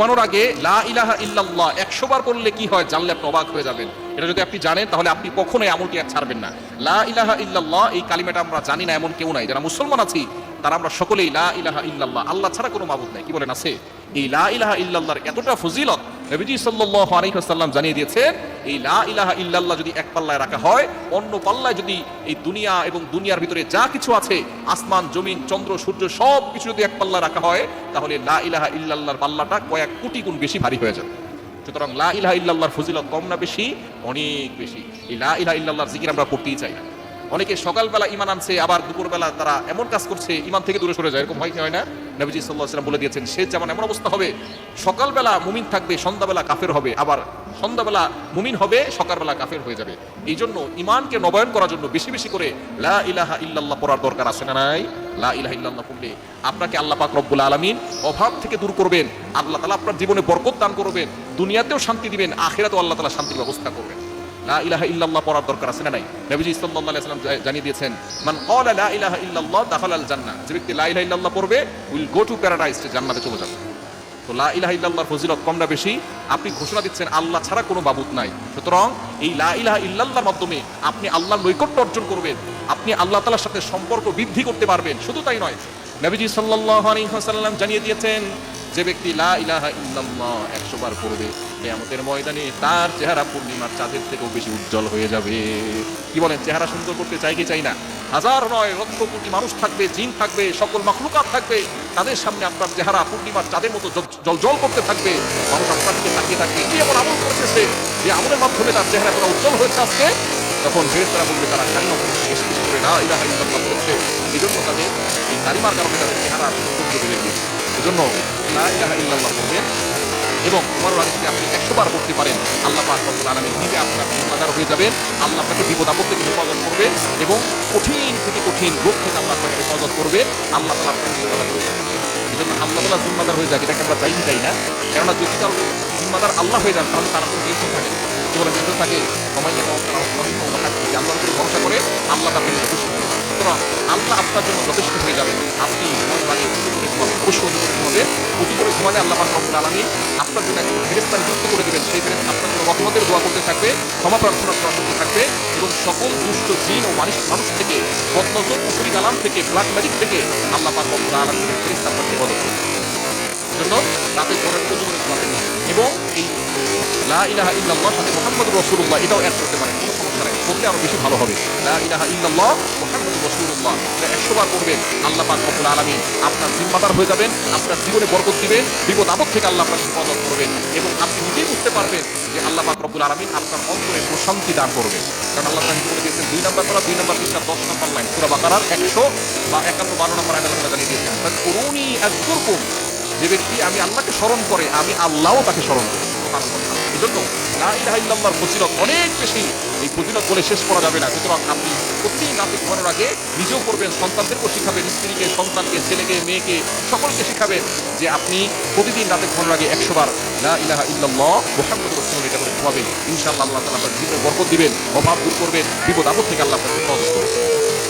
ঘুমানোর আগে, লা ইলাহা ইল্লাল্লাহ, একশো বার বললে কি হয়? জানলে আপনি অবাক হয়ে যাবেন। এটা যদি আপনি জানেন, তাহলে আপনি কখনোই আমলটি আর ছাড়বেন না। লা ইলাহা ইল্লাল্লাহ, এই কালিমাটা আমরা জানি না, এমন কেউ নাই। যারা মুসলমান আছি, তারা আমরা সকলেই লা ইলাহা ইল্লাল্লাহ, আল্লাহ ছাড়া কোনো মাবুদ নাই। কি বলেন আছে? এই লা ইলাহা ইল্লাল্লাহর এতটা ফজিলত নবীজি সাল্লাল্লাহু আলাইহি ওয়াসাল্লাম জানিয়ে দিয়েছেন, এই লা ইলাহা ইল্লাল্লাহ যদি এক পাল্লায় রাখা হয়, অন্য পাল্লায় যদি এই দুনিয়া এবং দুনিয়ার ভিতরে যা কিছু আছে, আসমান, জমিন, চন্দ্র, সূর্য সব কিছু যদি এক পাল্লা রাখা হয়, তাহলে লা ইলাহা ইল্লাল্লাহর পাল্লাটা কয়েক কোটি গুণ বেশি ভারী হয়ে যাবে। সুতরাং লা ইলাহা ইল্লাল্লাহর ফজিলত কম না বেশি, অনেক বেশি। এই লা ইলাহা ইল্লাল্লাহর জিকির আমরা করতেই চাই না। অনেকে সকালবেলা ইমান আনছে, আবার দুপুরবেলা তারা এমন কাজ করছে ইমান থেকে দূরে সরে যায়, এরকম হয় কি, হয় না? নবীজি সাল্লাহ সাল্লাম বলে দিয়েছেন, সে যেমন এমন অবস্থা হবে, সকালবেলা মুমিন থাকবে, সন্ধ্যাবেলা কাফের হবে, আবার সন্ধ্যাবেলা মুমিন হবে, সকালবেলা কাফের হয়ে যাবে। এই জন্য ইমানকে নবায়ন করার জন্য বেশি বেশি করে লা ইলাহা ইল্লাল্লাহ পড়ার দরকার আছে না নাই? লা ইলাহা ইল্লাল্লাহ পড়লে আপনাকে আল্লাহ পাক রব্বুল আলামিন অভাব থেকে দূর করবেন, আল্লাহ তালা আপনার জীবনে বরকত দান করবেন, দুনিয়াতেও শান্তি দিবেন, আখিরাতেও আল্লাহ তালা শান্তির ব্যবস্থা করবেন। লা ইলাহা ইল্লাল্লাহ পড়ার দরকার আছে না নাই? নবীজি সাল্লাল্লাহু আলাইহি ওয়াসাল্লাম জা- জানিয়ে দিয়েছেন, মান ক্বালা লা ইলাহা ইল্লাল্লাহ দাখালাল জান্নাহ। যে ব্যক্তি লা ইলাহা ইল্লাল্লাহ পড়বে, উইল গো টু প্যারাডাইস জান্নাতে চলে যাবে। তো লা ইলাহা ইল্লাল্লাহর ফজিলত কম না বেশি, আপনি ঘোষণা দিচ্ছেন, আল্লাহ ছাড়া কোনো বাবুত নাই। সুতরাং এই লা ইলাহা ইল্লাল্লাহর মাধ্যমে আপনি আল্লাহর নৈকট্য অর্জন করবেন, আপনি আল্লাহ তাআলার সাথে সম্পর্ক বৃদ্ধি করতে পারবেন। শুধু তাই নয়, নবীজি সাল্লাল্লাহু আলাইহি ওয়াসাল্লাম জানিয়ে দিয়েছেন যে ব্যক্তি লা ইলাহা ইল্লাল্লাহ 100 বার পড়বে, কিয়ামতের ময়দানে তার চেহারা পূর্ণিমার চাঁদের থেকেও বেশি উজ্জ্বল হয়ে যাবে। কি বলেন, চেহারা সুন্দর করতে চাই কি চাই না? হাজার নয় লক্ষ কোটি মানুষ থাকবে, জিন থাকবে, সকল মাখলুকাত থাকবে, তাদের সামনে আপনার চেহারা পূর্ণিমার চাঁদের মতো জল জল করতে থাকবে। মানুষ আপনার দিকে তাকিয়ে থাকবে, কি এমন আমল করতেছে যে আমলের মাধ্যমে তার চেহারা উজ্জ্বল হয়েছে আজকে? তখন ফেরেশতারা বলবে, তারা কেন বেশি করে না ইলাহা ইল্লাল্লাহ করছে এই জন্য তাদের এই কালিমার কারণে তাদের চেহারা সৌন্দর্য বেড়ে গিয়েছে এজন্য লা ইলাহা ইল্লাল্লাহ করবেন এবং তোমার রাজনীতি আপনি একশো বার করতে পারেন, আল্লাহ পাক রব্বুল আলামিন নিজে আপনার জিম্মাদার হয়ে যাবেন, আল্লাহ আপনাকে বিপদ আপদ থেকে হেফাজত করবে, এবং কঠিন থেকে কঠিন রোগ থেকে আল্লাহ আপনাকে হেফাজত করবে, আল্লাহ তালা আপনাকে জিম্মাদার হয়ে যাবে এই জন্য আল্লাহ তালা জিম্মাদার হয়ে যাবে এটাকে আমরা চাইতে চাই না, কেননা যদি কারও জিম্মাদার আল্লাহ হয়ে যান, তাহলে তারা কোনো টেনশন থাকে না। কি বলে টেনশন থাকে সময় নিয়ে আল্লাহর উপরে ভরসা করে, আল্লাহ তাকে করে। সুতরাং আল্লাহ আপনার জন্য যথেষ্ট হয়ে যাবে। আপনি আগে উঁচু করে ঘুমালে আল্লাহ রব্বুল আলামিন আপনার জন্য একজন নিযুক্ত করে দেবেন। সেই আপনার জন্য রহমতের দোয়া করতে থাকবে, ক্ষমা প্রার্থনা করা করতে থাকবে এবং সকল দুষ্ট, জিন ও মানুষ মানুষ থেকে, বদনজর, কুফরি কালাম থেকে ব্ল্যাক ম্যাজিক থেকে আল্লাহ পাক রব্বুল মদত জন্য ঘরের এবং এই লা ইলাহা ইল্লাল্লাহ সাথে মুহাম্মদুর রাসূলুল্লাহ এটাও অ্যাড করতে পারেন। কোনো সমস্যা আরও বেশি ভালো হবে। লা এটা 100 বার করবেন আল্লাহ পাক রব্বুল আপনার জিম্মাদার হয়ে যাবেন, আপনার জীবনে বরকত দিবেন, বিপদ আপদ থেকে আল্লাহ আপনাকে হেফাজত করবেন এবং আপনি নিজেই বুঝতে পারবেন যে আল্লাহ পাক রব্বুল আলামিন আপনার অন্তরে প্রশান্তি দান করবেন। কারণ আল্লাহ তাআলা বলে দিয়েছেন, দুই নাম্বার করা দুই নাম্বার পৃষ্ঠা দশ নাম্বার লাইন। সূরা বাকারার 100 বা 51 12 নাম্বার আয়াত আল্লাহ জানিয়ে দিয়েছেন ফাকুরুনি আযকুরকুম। যে ব্যক্তি আমি আল্লাহকে স্মরণ করে, আমি আল্লাহও তাকে স্মরণ করি। এই জন্য লা ইলাহা ইল্লাল্লাহর ফজিলত অনেক বেশি, এই ফজিলত বলে শেষ করা যাবে না সুতরাং আপনি প্রতিদিন রাতে ঘুমানোর আগে নিজেও করবেন সন্তানদেরকেও শিখাবেন স্ত্রীকে সন্তানকে ছেলেকে মেয়েকে সকলকে শিখাবেন যে আপনি প্রতিদিন রাতে ঘুমানোর আগে একশো বার লা ইলাহা ইল্লাল্লাহ মুহাম্মদ রাসূলুল্লাহ এটা করে ঘুমাবেন ইনশাআল্লাহ আল্লাহ তাআলা আপনার বরকত দিবেন অভাব দূর করবেন বিপদ আপদ থেকে আল্লাহ আপনাকে হেফাজত করবেন